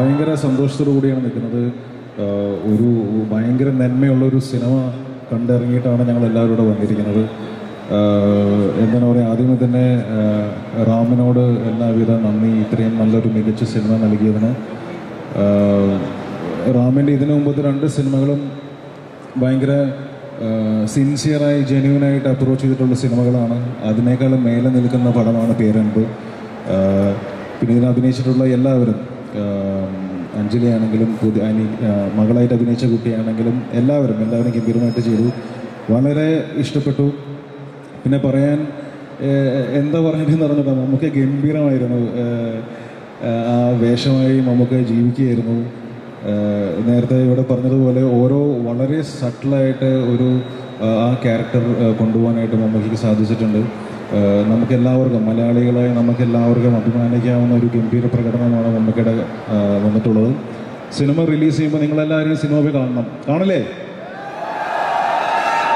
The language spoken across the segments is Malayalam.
ഭയങ്കര സന്തോഷത്തോടു കൂടിയാണ് നിൽക്കുന്നത്. ഒരു ഭയങ്കര നന്മയുള്ള ഒരു സിനിമ കണ്ടിറങ്ങിയിട്ടാണ് ഞങ്ങൾ എല്ലാവരും ഇവിടെ വന്നിരിക്കുന്നത്. എന്താണ് പറയുക ആദ്യമേ തന്നെ റാമിനോട് എല്ലാവിധ നന്ദി. ഇത്രയും നല്ലൊരു മികച്ച സിനിമ നൽകിയതിന് റാമിന്റെ ഇതിനു മുമ്പത്തെ രണ്ട് സിനിമകളും ഭയങ്കര സിൻസിയറായി ജെന്യൂനായിട്ട് അപ്രോച്ച് ചെയ്തിട്ടുള്ള സിനിമകളാണ്. അതിനേക്കാളും മേലെ നിൽക്കുന്ന പടമാണ് പേരൻപ്. പിന്നെ ഇതിൽ അഭിനയിച്ചിട്ടുള്ള എല്ലാവരും അഞ്ജലി ആണെങ്കിലും പുതിയ അനി മകളായിട്ട് അഭിനയിച്ച കുട്ടിയാണെങ്കിലും എല്ലാവരും എല്ലാവരും ഗംഭീരമായിട്ട് ചെയ്തു. വളരെ ഇഷ്ടപ്പെട്ടു. പിന്നെ പറയാൻ എന്താ പറഞ്ഞിട്ടെന്ന് പറഞ്ഞിട്ട് നമുക്ക് ഗംഭീരമായിരുന്നു. ആ വേഷമായി നമുക്ക് ജീവിക്കുകയായിരുന്നു. നേരത്തെ ഇവിടെ പറഞ്ഞതുപോലെ ഓരോ വളരെ സട്ടിലായിട്ട് ഒരു ആ ക്യാരക്ടർ കൊണ്ടുപോകാനായിട്ട് മമ്മൂക്കിക്ക് സാധിച്ചിട്ടുണ്ട്. ഏഹ്, മലയാളികളെ നമുക്കെല്ലാവർക്കും അഭിമാനിക്കാവുന്ന ഒരു ഗംഭീര പ്രകടനമാണ് നമുക്കിടെ വന്നിട്ടുള്ളത്. സിനിമ റിലീസ് ചെയ്യുമ്പോൾ നിങ്ങളെല്ലാവരും സിനിമ പോയി കാണണം. കാണില്ലേ?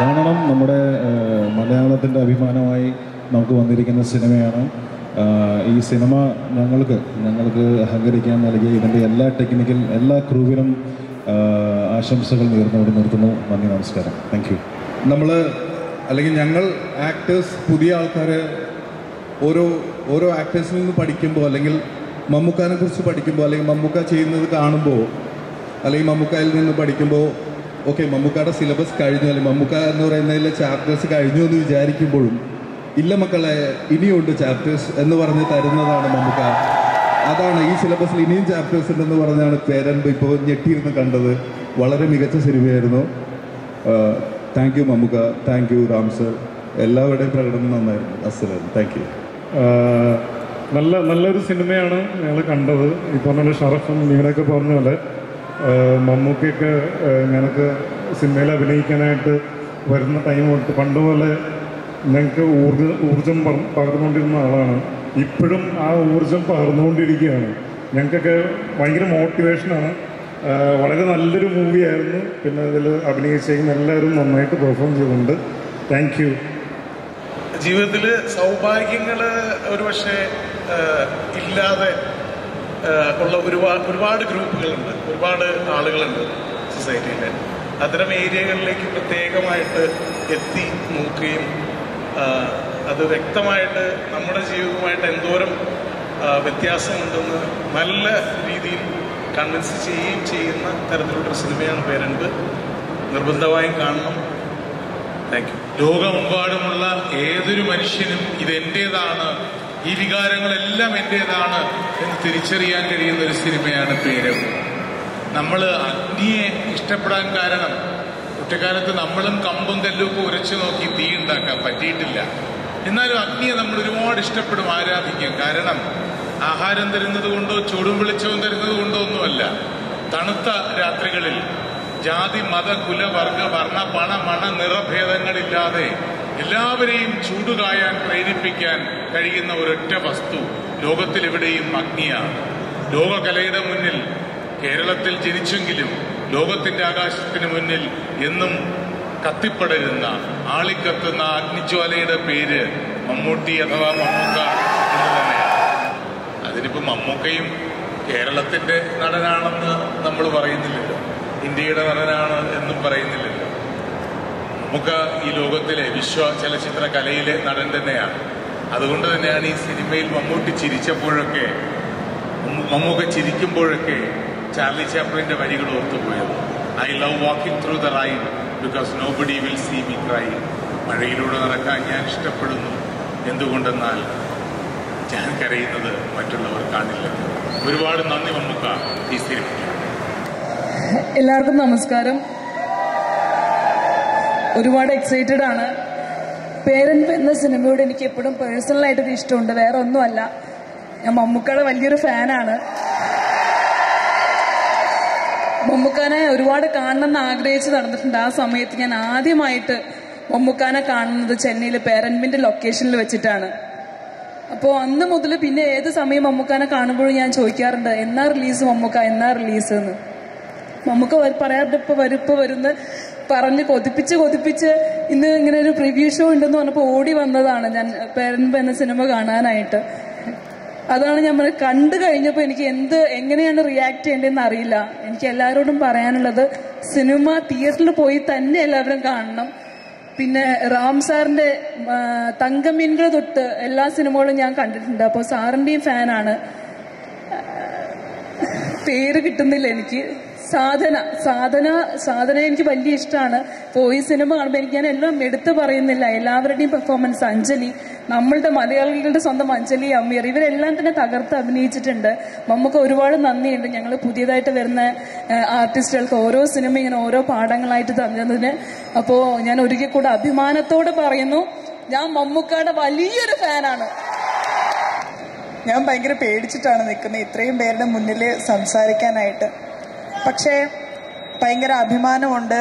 കാണണം. നമ്മുടെ മലയാളത്തിന്റെ അഭിമാനമായി നമുക്ക് വന്നിരിക്കുന്ന സിനിമയാണ്. ഈ സിനിമ ഞങ്ങൾക്ക് ഞങ്ങൾക്ക് അഹങ്കരിക്കാൻ നൽകിയ ഇതിന്റെ എല്ലാ ടെക്നിക്കൽ എല്ലാ ക്രൂവിനും ആശംസകൾ നേർന്നുകൊണ്ട് നിർത്തുന്നു. നന്ദി നമസ്കാരം. താങ്ക് നമ്മൾ അല്ലെങ്കിൽ ഞങ്ങൾ ആക്ടേഴ്സ് പുതിയ ആൾക്കാർ ഓരോ ഓരോ ആക്ടേഴ്സിൽ നിന്ന് പഠിക്കുമ്പോൾ അല്ലെങ്കിൽ മമ്മൂക്കാനെ കുറിച്ച് പഠിക്കുമ്പോൾ അല്ലെങ്കിൽ മമ്മൂക്ക ചെയ്യുന്നത് കാണുമ്പോൾ അല്ലെങ്കിൽ മമ്മൂക്കയിൽ നിന്ന് പഠിക്കുമ്പോൾ ഓക്കെ മമ്മൂക്കയുടെ സിലബസ് കഴിഞ്ഞു അല്ലെങ്കിൽ മമ്മൂക്ക എന്ന് പറയുന്നതിലെ ചാപ്റ്റേഴ്സ് കഴിഞ്ഞു എന്ന് വിചാരിക്കുമ്പോഴും ഇല്ല മക്കളെ ഇനിയുണ്ട് ചാപ്റ്റേഴ്സ് എന്ന് പറഞ്ഞ് തരുന്നതാണ് മമ്മൂക്ക. അതാണ് ഈ സിലബസിൽ ഇനിയും ചാപ്റ്റേഴ്സ് ഉണ്ടെന്ന് പറഞ്ഞാണ് പേരൻപ് ഇപ്പോൾ ഞെട്ടിയിരുന്ന് കണ്ടത്. വളരെ മികച്ച സിനിമയായിരുന്നു. Thank you Mammukka thank you Ram sir എല്ലാവരുടെയും പ്രകടനം നന്നായിരുന്നു. അസലായിരുന്നു താങ്ക് യു നല്ല നല്ലൊരു സിനിമയാണ് ഞങ്ങൾ കണ്ടത്. ഈ പറഞ്ഞ ഷറഫും നീനൊക്കെ പറഞ്ഞ പോലെ മമ്മൂക്കൊക്കെ ഞങ്ങൾക്ക് സിനിമയിൽ അഭിനയിക്കാനായിട്ട് വരുന്ന ടൈം തൊട്ട് പണ്ട് പോലെ ഞങ്ങൾക്ക് ഊർജ ഊർജം പകർ- പകർന്നുകൊണ്ടിരുന്ന ആളാണ്. ഇപ്പോഴും ആ ഊർജം പകർന്നുകൊണ്ടിരിക്കുകയാണ്. ഞങ്ങൾക്കൊക്കെ ഭയങ്കര മോട്ടിവേഷനാണ് വളരെ നല്ലൊരു മൂവിയായിരുന്നു. പിന്നെ അതിൽ അഭിനയിച്ചേക്കുന്ന എല്ലാവരും നന്നായിട്ട് പെർഫോം ചെയ്തിട്ടുണ്ട്. താങ്ക് യു ജീവിതത്തിൽ സൗഭാഗ്യങ്ങൾ ഒരുപക്ഷെ ഇല്ലാതെ ഉള്ള ഒരുപാട് ഒരുപാട് ഗ്രൂപ്പുകളുണ്ട്. ഒരുപാട് ആളുകളുണ്ട് സൊസൈറ്റിയിൽ അത്തരം ഏരിയകളിലേക്ക് പ്രത്യേകമായിട്ട് എത്തി നോക്കുകയും അത് വ്യക്തമായിട്ട് നമ്മുടെ ജീവിതവുമായിട്ട് എന്തോരം വ്യത്യാസമുണ്ടെന്ന് നല്ല രീതിയിൽ കൺവിൻസ് ചെയ്യുകയും ചെയ്യുന്ന തരത്തിലുള്ളൊരു സിനിമയാണ് പേരൻപ്. നിർബന്ധമായും കാണണം. താങ്ക് യു ലോകമെമ്പാടുമുള്ള ഏതൊരു മനുഷ്യനും ഇതെന്റേതാണ് ഈ വികാരങ്ങളെല്ലാം എന്റേതാണ് എന്ന് തിരിച്ചറിയാൻ കഴിയുന്ന ഒരു സിനിമയാണ് പേരവ് നമ്മൾ അഗ്നിയെ ഇഷ്ടപ്പെടാൻ കാരണം കുട്ടിക്കാലത്ത് നമ്മളും കമ്പും കല്ലും ഒക്കെ ഉരച്ചു നോക്കി തീ ഉണ്ടാക്കാൻ പറ്റിയിട്ടില്ല. എന്നാലും അഗ്നിയെ നമ്മൾ ഒരുപാട് ഇഷ്ടപ്പെടും ആരാധിക്കും കാരണം ആഹാരം തരുന്നത് കൊണ്ടോ ചൂടും വെളിച്ചവും തരുന്നത് കൊണ്ടോ ഒന്നുമല്ല. തണുത്ത രാത്രികളിൽ ജാതി മത കുല വർഗ വർണ പണ മണ നിറഭേദങ്ങളില്ലാതെ എല്ലാവരെയും ചൂടുകായാൻ പ്രേരിപ്പിക്കാൻ കഴിയുന്ന ഒരൊറ്റ വസ്തു ലോകത്തിലെവിടെയും അഗ്നിയാണ്. ലോകകലയുടെ മുന്നിൽ കേരളത്തിൽ ജനിച്ചെങ്കിലും ലോകത്തിന്റെ ആകാശത്തിന് മുന്നിൽ എന്നും കത്തിപ്പടരുന്ന ആളിക്കത്തുന്ന അഗ്നിജ്വാലയുടെ പേര് മമ്മൂട്ടി അഥവാ മമ്മൂക്ക എന്ന് തന്നെയാണ്. അതിനിപ്പോ മമ്മൂക്കയും കേരളത്തിന്റെ നടനാണെന്ന് നമ്മൾ പറയുന്നില്ലല്ലോ. ഇന്ത്യയുടെ നടനാണ് എന്നും പറയുന്നില്ലല്ലോ. മമ്മൂക്ക ഈ ലോകത്തിലെ വിശ്വ ചലച്ചിത്ര കലയിലെ നടൻ തന്നെയാണ്. അതുകൊണ്ട് തന്നെയാണ് ഈ സിനിമയിൽ മമ്മൂട്ടി ചിരിച്ചപ്പോഴൊക്കെ മമ്മൂക്ക ചിരിക്കുമ്പോഴൊക്കെ ചാർലി ചാപ്ലിന്റെ വരികൾ ഓർത്തുപോയത് I love walking through the rain because nobody will see me cry. മഴയിലൂടെ നടക്കാൻ ഞാൻ ഇഷ്ടപ്പെടുന്നു. എന്തുകൊണ്ടെന്നാൽ ഞാൻ കരയുന്നത് മറ്റുള്ളവർ കാണില്ല. ഒരുപാട് നന്ദി മമ്മൂക്ക. ഈ എല്ലാവർക്കും നമസ്കാരം. ഒരുപാട് എക്സൈറ്റഡ് ആണ്. പേരൻപ് എന്ന സിനിമയോട് എനിക്ക് എപ്പോഴും പേഴ്സണലായിട്ടൊരു ഇഷ്ടമുണ്ട്. വേറെ ഒന്നുമല്ല. ഞാൻ മമ്മൂക്കയുടെ വലിയൊരു ഫാനാണ് മമ്മൂക്കാനെ ഒരുപാട് കാണണമെന്ന് ആഗ്രഹിച്ച് നടന്നിട്ടുണ്ട്. ആ സമയത്ത് ഞാൻ ആദ്യമായിട്ട് മമ്മൂക്കാനെ കാണുന്നത് ചെന്നൈയിലെ പേരൻപിന്റെ ലൊക്കേഷനിൽ വെച്ചിട്ടാണ്. അപ്പോൾ അന്ന് മുതൽ പിന്നെ ഏത് സമയം മമ്മൂക്കാനെ കാണുമ്പോഴും ഞാൻ ചോദിക്കാറുണ്ട് എന്നാ റിലീസ് മമ്മൂക്ക എന്നാ റിലീസ് എന്ന്? മമ്മൂക്ക പറയാറുണ്ട് ഇപ്പൊ വരും വരുന്ന് വരുന്ന പറഞ്ഞ് കൊതിപ്പിച്ച് കൊതിപ്പിച്ച് ഇന്ന് ഇങ്ങനെ ഒരു പ്രിവ്യൂ ഷോ ഉണ്ടെന്ന് പറഞ്ഞപ്പോൾ ഓടി വന്നതാണ് ഞാൻ പേരൻപ് എന്ന സിനിമ കാണാനായിട്ട്. അതാണ് ഞാൻ കണ്ടു കഴിഞ്ഞപ്പോൾ എനിക്ക് എന്ത് എങ്ങനെയാണ് റിയാക്ട് ചെയ്യേണ്ടതെന്ന് അറിയില്ല. എനിക്ക് എല്ലാവരോടും പറയാനുള്ളത് സിനിമ തിയേറ്ററിൽ പോയി തന്നെ എല്ലാവരും കാണണം. പിന്നെ റാം സാറിന്റെ തങ്കമിന്റെ തൊട്ട് എല്ലാ സിനിമകളും ഞാൻ കണ്ടിട്ടുണ്ട്. അപ്പോൾ സാറിന്റെയും ഫാനാണ്. പേര് കിട്ടുന്നില്ല എനിക്ക്. സാധന സാധന സാധന എനിക്ക് വലിയ ഇഷ്ടമാണ് ഇപ്പോൾ ഈ സിനിമ കാണുമ്പോൾ എനിക്ക് ഞാൻ എല്ലാം എടുത്തു പറയുന്നില്ല. എല്ലാവരുടെയും പെർഫോമൻസ് അഞ്ജലി നമ്മളുടെ മലയാളികളുടെ സ്വന്തം അഞ്ജലി അമീർ ഇവരെല്ലാം തന്നെ തകർത്ത് അഭിനയിച്ചിട്ടുണ്ട്. നമുക്ക് ഒരുപാട് നന്ദിയുണ്ട്. ഞങ്ങൾ പുതിയതായിട്ട് വരുന്ന ആർട്ടിസ്റ്റുകൾക്ക് ഓരോ സിനിമ ഇങ്ങനെ ഓരോ പാഠങ്ങളായിട്ട് തന്നതിന്. അപ്പോൾ ഞാൻ ഒരിക്കൽ കൂടെ അഭിമാനത്തോടെ പറയുന്നു ഞാൻ മമ്മൂക്കയുടെ വലിയൊരു ഫാനാണ്. ഞാൻ ഭയങ്കര പേടിച്ചിട്ടാണ് നിൽക്കുന്നത് ഇത്രയും പേരുടെ മുന്നിൽ സംസാരിക്കാനായിട്ട്. പക്ഷേ ഭയങ്കര അഭിമാനമുണ്ട്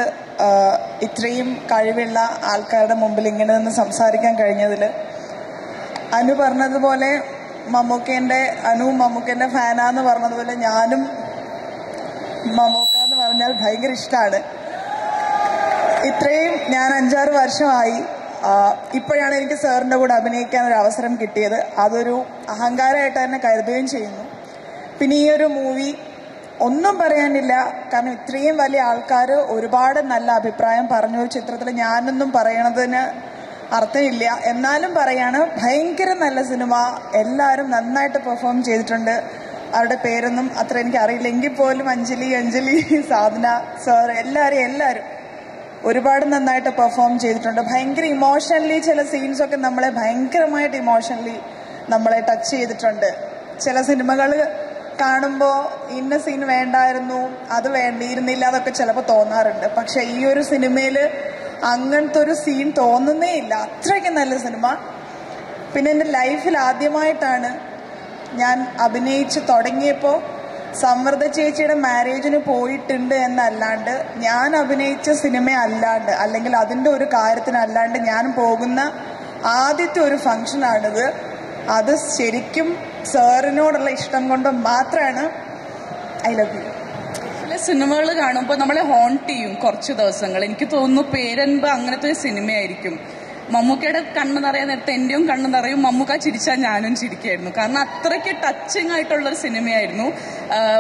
ഇത്രയും കഴിവുള്ള ആൾക്കാരുടെ മുമ്പിൽ ഇങ്ങനെ നിന്ന് സംസാരിക്കാൻ കഴിഞ്ഞതിൽ അനു പറഞ്ഞതുപോലെ മമ്മൂക്കേന്റെ അനു മമ്മൂക്കേന്റെ ഫാനാന്ന് പറഞ്ഞതുപോലെ ഞാനും മമ്മൂക്ക എന്ന് പറഞ്ഞാൽ ഭയങ്കര ഇഷ്ടമാണ് ഇത്രയും ഞാൻ അഞ്ചാറ് വർഷമായി ഇപ്പോഴാണ് എനിക്ക് സാറിന്റെ കൂടെ അഭിനയിക്കാൻ ഒരു അവസരം കിട്ടിയത്. അതൊരു അഹങ്കാരമായിട്ട് തന്നെ കരുതുകയും ചെയ്യുന്നു. പിന്നെ ഈ ഒരു മൂവി ഒന്നും പറയാനില്ല. കാരണം ഇത്രയും വലിയ ആൾക്കാർ ഒരുപാട് നല്ല അഭിപ്രായം പറഞ്ഞു. ചിത്രത്തിൽ ഞാനൊന്നും പറയണതിന് അർത്ഥമില്ല. എന്നാലും പറയാണ് ഭയങ്കര നല്ല സിനിമ. എല്ലാവരും നന്നായിട്ട് പെർഫോം ചെയ്തിട്ടുണ്ട്. അവരുടെ പേരൊന്നും അത്ര എനിക്ക് അറിയില്ലെങ്കിൽ പോലും അഞ്ജലി അഞ്ജലി സാധന സാർ എല്ലാവരും എല്ലാവരും ഒരുപാട് നന്നായിട്ട് പെർഫോം ചെയ്തിട്ടുണ്ട്. ഭയങ്കര ഇമോഷണലി ചില സീൻസൊക്കെ നമ്മളെ ഭയങ്കരമായിട്ട് ഇമോഷണലി നമ്മളെ ടച്ച് ചെയ്തിട്ടുണ്ട്. ചില സിനിമകൾ കാണുമ്പോൾ ഇന്ന സീൻ വേണ്ടായിരുന്നു അത് വേണ്ടിയിരുന്നില്ല അതൊക്കെ ചിലപ്പോൾ തോന്നാറുണ്ട്. പക്ഷെ ഈ ഒരു സിനിമയിൽ അങ്ങനത്തെ ഒരു സീൻ തോന്നുന്നേ ഇല്ല. അത്രയ്ക്ക് നല്ല സിനിമ. പിന്നെ എന്റെ ലൈഫിൽ ആദ്യമായിട്ടാണ് ഞാൻ അഭിനയിച്ച് തുടങ്ങിയപ്പോൾ സമൃദ്ധ ചേച്ചിയുടെ മാരേജിന് പോയിട്ടുണ്ട് എന്നല്ലാണ്ട് ഞാൻ അഭിനയിച്ച സിനിമ അല്ലാണ്ട് അല്ലെങ്കിൽ അതിന്റെ ഒരു കാര്യത്തിനല്ലാണ്ട് ഞാൻ പോകുന്ന ആദ്യത്തെ ഒരു ഫങ്ഷനാണിത് അത് ശരിക്കും സാറിനോടുള്ള ഇഷ്ടം കൊണ്ട് മാത്രമാണ് ഐ ലവ് യു. ചില സിനിമകൾ കാണുമ്പോൾ നമ്മളെ ഹോണ്ട് ചെയ്യും കുറച്ച് ദിവസങ്ങൾ. എനിക്ക് തോന്നുന്നു പേരൻപ് അങ്ങനത്തെ ഒരു സിനിമയായിരിക്കും. മമ്മൂക്കയുടെ കണ്ണ് നിറയാൻ നേരത്തെ എന്റെയും കണ്ണ് നിറയും. മമ്മൂക്ക ചിരിച്ചാൽ ഞാനും ചിരിക്കായിരുന്നു. കാരണം അത്രയ്ക്ക് ടച്ചിങ് ആയിട്ടുള്ളൊരു സിനിമയായിരുന്നു.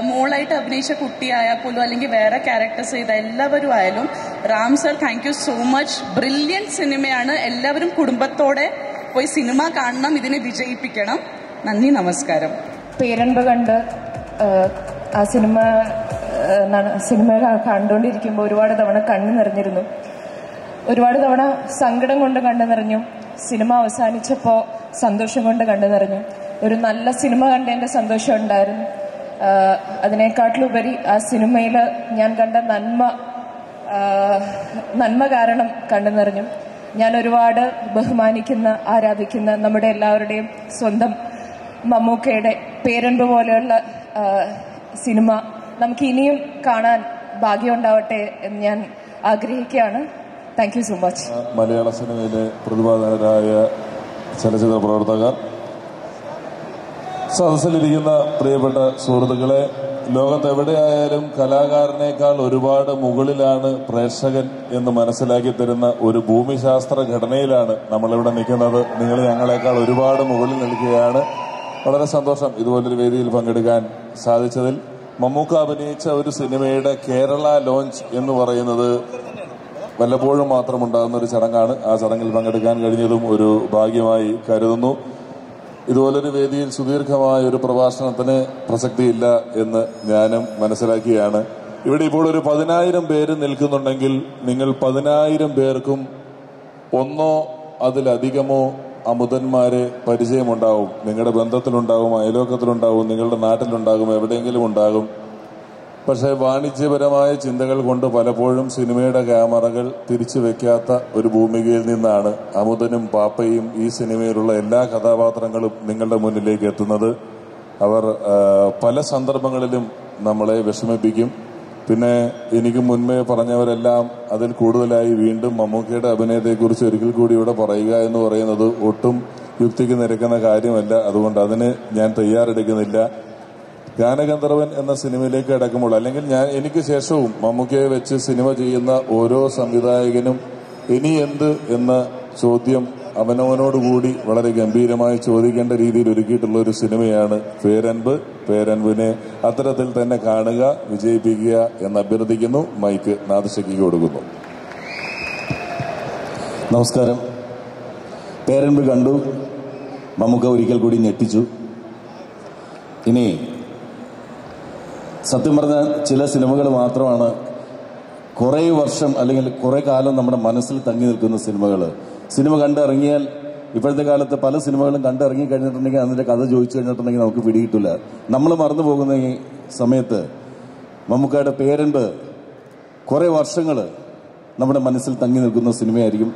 മോളായിട്ട് അഭിനയിച്ച കുട്ടിയായാൽ പോലും അല്ലെങ്കിൽ വേറെ ക്യാരക്ടേഴ്സ് ചെയ്ത എല്ലാവരും ആയാലും Ram sir thank you so much brilliant സിനിമയാണ്. എല്ലാവരും കുടുംബത്തോടെ പോയി സിനിമ കാണണം ഇതിനെ വിജയിപ്പിക്കണം. നന്ദി നമസ്കാരം. പേരൻപ് കണ്ട് ആ, സിനിമ സിനിമ കണ്ടുകൊണ്ടിരിക്കുമ്പോൾ ഒരുപാട് തവണ കണ്ണു നിറഞ്ഞിരുന്നു. ഒരുപാട് തവണ സങ്കടം കൊണ്ട് കണ്ടു നിറഞ്ഞു. സിനിമ അവസാനിച്ചപ്പോൾ സന്തോഷം കൊണ്ട് കണ്ടു നിറഞ്ഞു. ഒരു നല്ല സിനിമ കണ്ടതിന്റെ സന്തോഷം ഉണ്ടായിരുന്നു. അതിനേക്കാട്ടിലുപരി ആ സിനിമയിൽ ഞാൻ കണ്ട നന്മ നന്മ കാരണം കണ്ടു നിറഞ്ഞു. ഞാൻ ഒരുപാട് ബഹുമാനിക്കുന്ന ആരാധിക്കുന്ന നമ്മുടെ എല്ലാവരുടെയും സ്വന്തം മമ്മൂക്കയുടെ പേരൻപ് പോലെയുള്ള സിനിമ നമുക്ക് ഇനിയും കാണാൻ ഭാഗ്യമുണ്ടാവട്ടെ എന്ന് ഞാൻ ആഗ്രഹിക്കുകയാണ്. താങ്ക് യു സോ മച്ച് മലയാള സിനിമയിലെ പ്രതിഭാധനരായ ചലച്ചിത്ര പ്രവർത്തകർ. സദസ്സിലിരിക്കുന്ന പ്രിയപ്പെട്ട സുഹൃത്തുക്കളെ ലോകത്തെവിടെയായാലും കലാകാരനേക്കാൾ ഒരുപാട് മുകളിലാണ് പ്രേക്ഷകൻ എന്ന് മനസ്സിലാക്കി തരുന്ന ഒരു ഭൂമിശാസ്ത്ര ഘടനയിലാണ് നമ്മളിവിടെ നിൽക്കുന്നത്. നിങ്ങൾ ഞങ്ങളെക്കാൾ ഒരുപാട് മുകളിൽ നിൽക്കുകയാണ്. വളരെ സന്തോഷം ഇതുപോലൊരു വേദിയിൽ പങ്കെടുക്കാൻ സാധിച്ചതിൽ. മമ്മൂക്ക അഭിനയിച്ച ഒരു സിനിമയുടെ കേരള ലോഞ്ച് എന്ന് പറയുന്നത് വല്ലപ്പോഴും മാത്രം ഉണ്ടാകുന്ന ഒരു ചടങ്ങാണ്. ആ ചടങ്ങിൽ പങ്കെടുക്കാൻ കഴിഞ്ഞതും ഒരു ഭാഗ്യമായി കരുതുന്നു. ഇതുപോലൊരു വേദിയിൽ സുദീർഘമായ ഒരു പ്രഭാഷണത്തിന് പ്രസക്തിയില്ല എന്ന് ഞാനും മനസ്സിലാക്കിയാണ്. ഇവിടെ ഇപ്പോൾ ഒരു പതിനായിരം പേര് നിൽക്കുന്നുണ്ടെങ്കിൽ നിങ്ങൾ പതിനായിരം പേർക്കും ഒന്നോ അതിലധികമോ അമുതന്മാരെ പരിചയമുണ്ടാവും. നിങ്ങളുടെ ബന്ധത്തിലുണ്ടാവും അയലോക്കത്തിലുണ്ടാവും നിങ്ങളുടെ നാട്ടിലുണ്ടാകും എവിടെയെങ്കിലും ഉണ്ടാകും. പക്ഷേ വാണിജ്യപരമായ ചിന്തകൾ കൊണ്ട് പലപ്പോഴും സിനിമയുടെ ക്യാമറകൾ തിരിച്ചു വെക്കാത്ത ഒരു ഭൂമികയിൽ നിന്നാണ് അമുതനും പാപ്പയും ഈ സിനിമയിലുള്ള എല്ലാ കഥാപാത്രങ്ങളും നിങ്ങളുടെ മുന്നിലേക്ക് എത്തുന്നത്. അവർ പല സന്ദർഭങ്ങളിലും നമ്മളെ വിഷമിപ്പിക്കും. പിന്നെ എനിക്ക് മുൻപേ പറഞ്ഞവരെല്ലാം അതിൽ കൂടുതലായി വീണ്ടും മമ്മൂക്കയുടെ അഭിനയത്തെക്കുറിച്ച് ഒരിക്കൽ കൂടി ഇവിടെ പറയുക എന്ന് പറയുന്നത് ഒട്ടും യുക്തിക്ക് നിരക്കുന്ന കാര്യമല്ല. അതുകൊണ്ട് അതിന് ഞാൻ തയ്യാറെടുക്കുന്നില്ല. ഗാനഗന്ധർവൻ എന്ന സിനിമയിലേക്ക് അടക്കുമ്പോൾ അല്ലെങ്കിൽ ഞാൻ എനിക്ക് ശേഷവും മമ്മൂക്കയെ വെച്ച് സിനിമ ചെയ്യുന്ന ഓരോ സംവിധായകനും ഇനി എന്ത് എന്ന ചോദ്യം അവനവനോടുകൂടി വളരെ ഗംഭീരമായി ചോദിക്കേണ്ട രീതിയിൽ ഒരുക്കിയിട്ടുള്ള ഒരു സിനിമയാണ് പേരൻപ്. പേരൻപിനെ അത്തരത്തിൽ തന്നെ കാണുക വിജയിപ്പിക്കുക എന്ന് അഭ്യർത്ഥിക്കുന്നു. മൈക്ക് നാദശയ്ക്ക് കൊടുക്കുന്നു. നമസ്കാരം. പേരൻപ് കണ്ടു. മമ്മൂക്ക ഒരിക്കൽ കൂടി ഞെട്ടിച്ചു. ഇനി സത്യം പറഞ്ഞ ചില സിനിമകൾ മാത്രമാണ് കുറേ വർഷം അല്ലെങ്കിൽ കുറേ കാലം നമ്മുടെ മനസ്സിൽ തങ്ങി നിൽക്കുന്ന സിനിമകൾ സിനിമ കണ്ടിറങ്ങിയാൽ ഇപ്പോഴത്തെ കാലത്ത് പല സിനിമകളും കണ്ടിറങ്ങി കഴിഞ്ഞിട്ടുണ്ടെങ്കിൽ അതിന്റെ കഥ ചോദിച്ചു കഴിഞ്ഞിട്ടുണ്ടെങ്കിൽ നമുക്ക് പിടികിട്ടില്ല നമ്മൾ മറന്നു പോകുന്ന ഈ സമയത്ത് മമ്മൂക്കയുടെ പേരൻപ് കുറേ വർഷങ്ങൾ നമ്മുടെ മനസ്സിൽ തങ്ങി നിൽക്കുന്ന സിനിമയായിരിക്കും.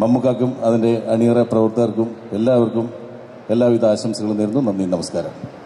മമ്മൂക്കാക്കും അതിന്റെ അണിയറ പ്രവർത്തകർക്കും എല്ലാവർക്കും എല്ലാവിധ ആശംസകളും നേരുന്നു. നന്ദി നമസ്കാരം.